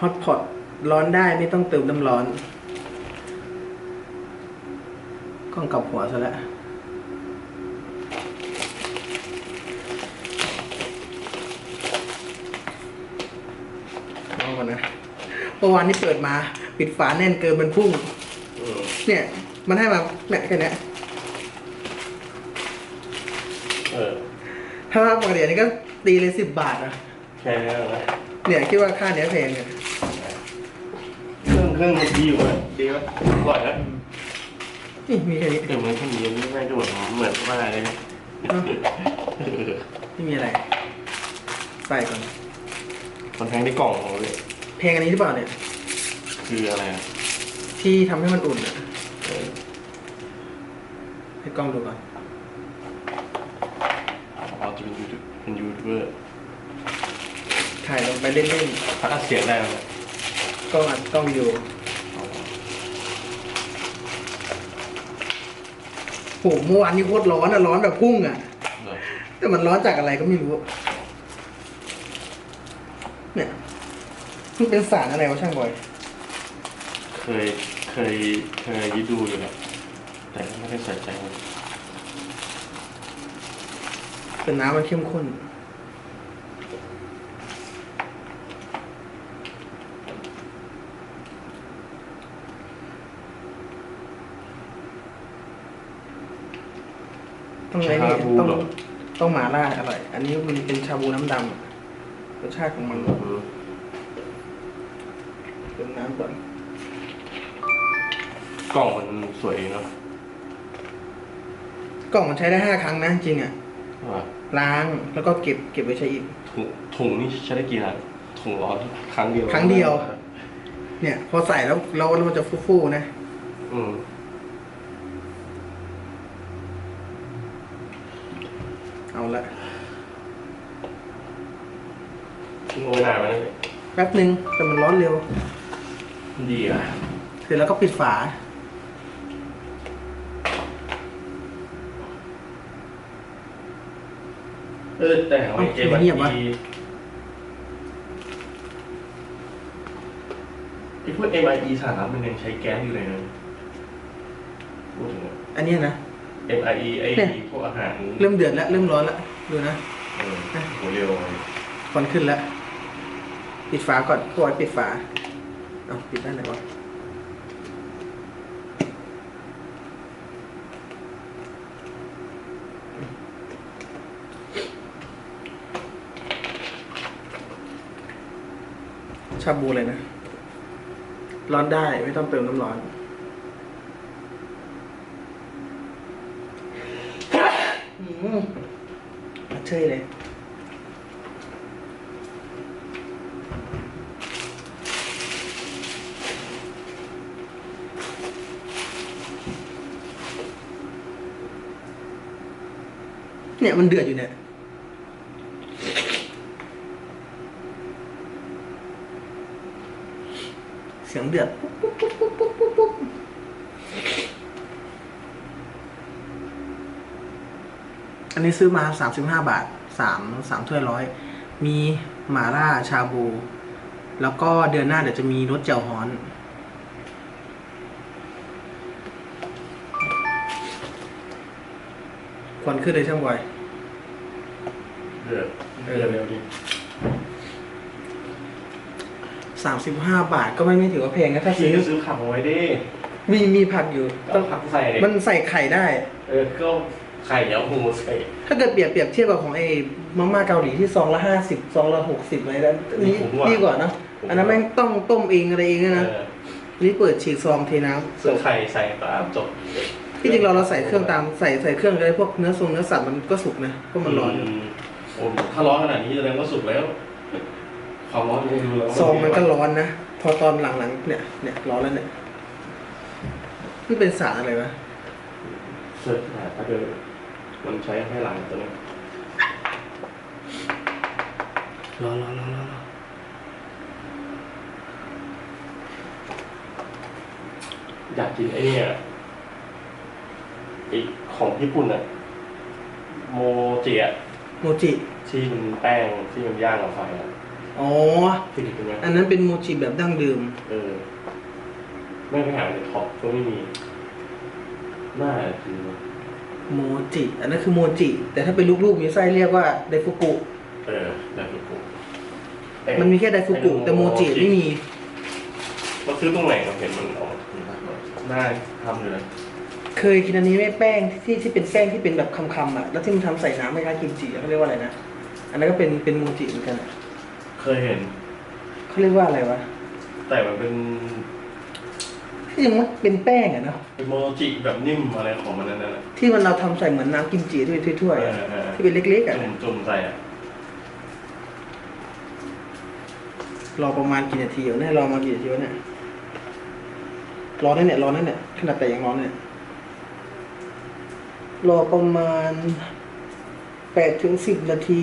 ฮอตพอตร้อนได้ไม่ต้องเติมน้ำร้อน กล้องกลับหัวซะแล้วลองก่อนนะเมื่อวานนี้เปิดมา ปิดฝาแน่นเกินมันพุ่งอืมเนี่ย มันให้มาเนี่ยแค่เนี้ยเออ ถ้าปกติอันนี้ก็ตีเลยสิบบาทอะแค่นี้นะเนี่ยคิดว่าค่าเนี้ยแพงเนี่ย เครื่องเครื่องมันดีอยู่ไหมดีไหมอร่อยนะนี่มีแค่นี้เดี๋ยวมันแค่นี้ไม่ไม่ก็เหมือนเหมือนว่าอะไรนะเอ้าไม่มีอะไร ใส่ก่อนมันแพงที่กล่องของเราเลยเพลงอันนี้หรือเปล่าเนี่ย คืออะไรอะที่ทำให้มันอุ่นอะเออให้กล้องดูก่อนเราจะเป็นยูทูบเป็นยูทูบเบอร์ถ่ายลงไปเล่นพักอัดเสียงได้ไหมๆ กล้องอัดกล้องวิดีโอโหเมื่อวานนี้โคตรร้อนอะร้อนแบบพุ่งอะเหรอแต่มันร้อนจากอะไรก็ไม่รู้ เนี่ยมันเป็นสารอะไรวะช่างบอย เคย เคย เคยยิดูอยู่แหละแต่ไม่ได้ใส่ใจมันแต่น้ำมันเข้มข้น ต้องไงนี่ต้องต้องหมาล่าอร่อย อันนี้มันเป็นชาบูน้ำดำอะรสชาติของมันอืมเติมน้ำก่อนกล่องมันสวยเนาะกล่องมันใช้ได้ห้าครั้งนะจริงอะว่าล้างแล้วก็เก็บเก็บไว้ใช้อีก ถุงถุงนี่ใช้ได้กี่ครั้งถุงร้อนครั้งเดียวครั้งเดียว เนี่ย พอใส่แล้วแล้วแล้วมันจะฟูๆนะ อืม เอาละทิ้งเอาไว้นานไหมเนี่ยแป๊บหนึ่งแต่มันร้อนเร็ว ดีอะเสร็จแล้วก็ปิดฝา เออแต่ของเอ้าเอ็มเงียบวะไอ้พวก MIE สาระมันยังใช้แก๊สอยู่เลยนะพูดถึงอะอันเนี้ยนะ MIE ไอ้เนี่ย พวกอาหารเริ่มเดือดแล้วเริ่มร้อนแล้วดูนะ เออโหเร็วเลยควันขึ้นแล้ว ปิดฝาก่อนพวกไว้ปิดฝาเอาปิดได้ไหนวะชาบูเลยนะ ร้อนได้ไม่ต้องเติมน้ำร้อน อืมเชยเลยเนี่ยมันเดือดอยู่เนี่ย เสียงเดือดปุ๊บปุ๊บปุ๊บปุ๊บปุ๊บปุ๊บปุ๊บ อันนี้ซื้อมาสามสิบห้าบาทสามสามถ้วยร้อย มีหม่าล่าชาบู แล้วก็เดือนหน้าเดี๋ยวจะมีรสเจียวฮ้อน ควันขึ้นเลยช่างบอย เดือดเดือดเร็วดิสามสิบห้าบาทก็ไม่ไม่ถือว่าแพงนะถ้าพี่ซื้อก็ซื้อผักเอาไว้ดิ มีมีผักอยู่ ต้องผักใส่ มันใส่ไข่ได้ เออก็ ไข่เอาหูใส่ถ้าเกิดเปรียบเปรียบเทียบกับของไอ้มาม่าเกาหลีที่ซองละห้าสิบซองละหกสิบอะไรนั้นนี่ดีกว่าเนอะอันนั้นแม่งต้องต้มเองอะไรเองด้วยนะเออนี่เปิดฉีกซองเทน้ำซื้อไข่ใส่ปั๊บจบที่จริงเราเราใส่เครื่องตามใส่ใส่เครื่องอะไรพวกเนื้อทรงเนื้อสัตว์มันก็สุกนะเพราะมันร้อนมโอ้ถ้าร้อนขนาดนี้แสดงว่าสุกแล้ว ความร้อนมันดูแล้วซองมันก็ร้อนนะพอตอนหลังๆเนี่ยเนี่ยร้อนแล้วเนี่ยนี่เป็นสารอะไรวะเสิร์ฟหาถ้าเกิด มันใช้ให้หลังตัวนี้ร้อนร้อนร้อนร้อนอยากกินไอ้เนี่ยไอ้ของญี่ปุ่นอะโมจิอะโมจิที่มันแป้งที่มันย่างกับไฟอะอ๋อฟิลิปปินส์ไหมอันนั้นเป็นโมจิแบบดั้งเดิม เออ ไม่ไปหาในท็อปก็ไม่มีน่าจะจริงวะ โมจิ อันนั้นคือโมจิ แต่ถ้าเป็นลูกๆมีไส้เรียกว่าไดฟุกุ เออไดฟุกุมันมีแค่ไดฟุกุแต่โมจิไม่มีเราซื้อตรงไหนเราเห็นมันออกน่าทำอยู่นะเคยกินอันนี้ไหม่แป้งที่ที่เป็นแป้งที่เป็นแบบคำๆอะ แล้วที่มันทำใส่น้ำไม่คล้ายกิมจิอะเขาเรียกว่าอะไรนะ อันนั้นก็เป็นเป็นโมจิเหมือนกันอะเคยเห็นเขาเรียกว่าอะไรวะ แต่มันเป็น ที่มันเป็นแป้งอะเนาะเป็นโมจิแบบนิ่มอะไรของมันนั่นแหละที่มันเราทำใส่เหมือนน้ำกิมจิด้วยถ้วยๆอะเออเออที่เป็นเล็กๆอะจุ่มจุ่มใส่อะรอประมาณกี่นาทีวะเนี่ยรอมากี่นาทีวะเนี่ยรอนั่นเนี่ยรอนั่นเนี่ยขนาดแต่ยังร้อนเนี่ยรอประมาณแปดถึงสิบนาที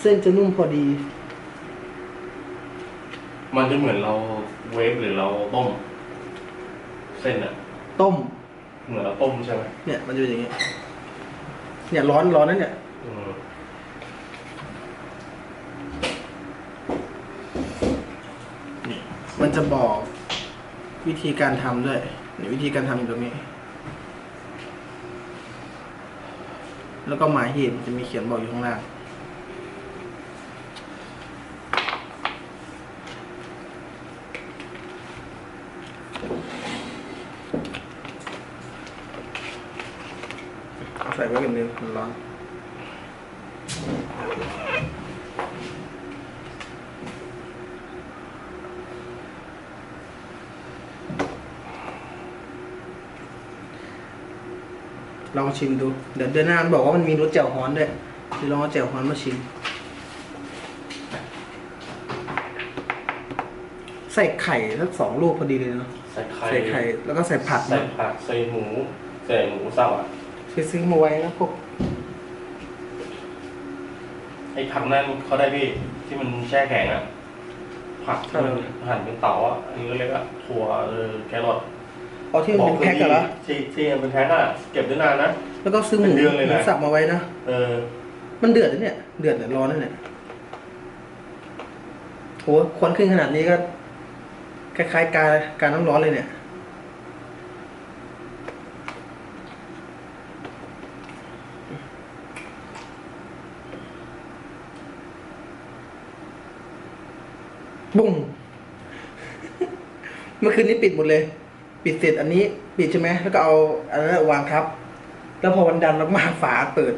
เส้นจะนุ่มพอดี มันจะเหมือนเราเวฟหรือเราต้ม เส้นอะต้ม เหมือนเราต้มใช่ไหมเนี่ย มันจะเป็นอย่างเงี้ยเนี่ยร้อนร้อนนั่นเนี่ยอืมมันจะบอกวิธีการทำด้วยนี่วิธีการทำอยู่ตรงนี้ แล้วก็หมายเหตุมันจะมีเขียนบอกอยู่ข้างล่าง เอา ใส่ไว้กันนึงมันร้อนลองชิมดู เดี๋ยวเดือนหน้ามันบอกว่ามันมีรสแจ่วฮ้อนด้วยเดี๋ยวลองเอาแจ่วฮ้อนมาชิม ใส่ไข่สักสองลูกพอดีเลยเนาะใส่ไข่ใส่ไข่แล้วก็ใส่ผักใส่เนาะผักใส่หมูใส่หมูสับอะซื้อซื้อมาไว้นะพวกไอ้ผักนั่นเขาได้พี่ที่มันแช่แข็งอะผักที่มันหั่นเป็นเต๋าอะอันนี้ก็เรียกว่าถั่วเออแครอทเอาที่มันเป็นแพ็คกันเหรอที่ที่มันเป็นแพ็คอะเก็บได้นานนะ แล้วก็ซื้อหมูเป็นเดือนเลยหนะมูสับมาไว้นะเออมันเดือดนะเนี่ยเดือดเนี่ยร้อนนะเนี่ยโหควันขึ้นขนาดนี้ก็ คล้ายๆ การการน้ำร้อนเลยเนี่ย บุ้งเมื่อคืนนี้ปิดหมดเลย ปิดเสร็จอันนี้ ปิดใช่ไหมแล้วก็เอาอันนั้นวางทับ แล้วพอวันดันมากๆฝาเปิด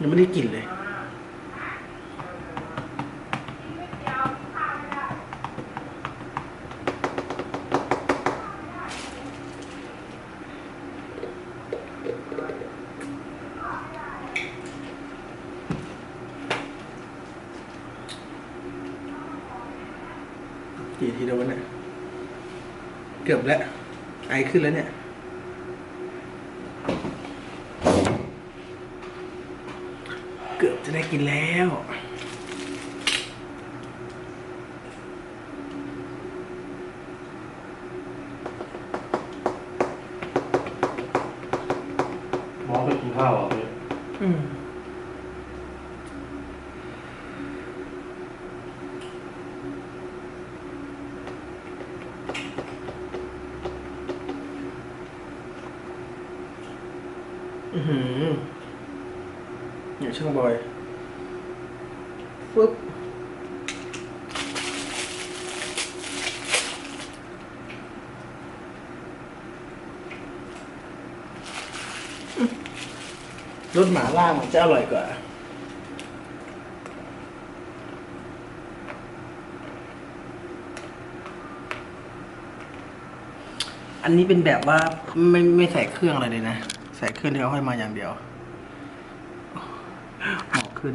ยังไม่ได้กลิ่นเลย กี่ทีแล้ววะเนี่ย เกือบแล้ว ไอขึ้นแล้วเนี่ย เกือบจะได้กินแล้วมองไปกินข้าวอะพี่อืม อือหือเนี่ยช่างบอย ฟึบรสหมาล่ามันจะอร่อยกว่า อันนี้เป็นแบบว่าไม่ไม่ใส่เครื่องอะไรเลยนะ ใส่เครื่องที่เขาให้มาอย่างเดียวหอมขึ้น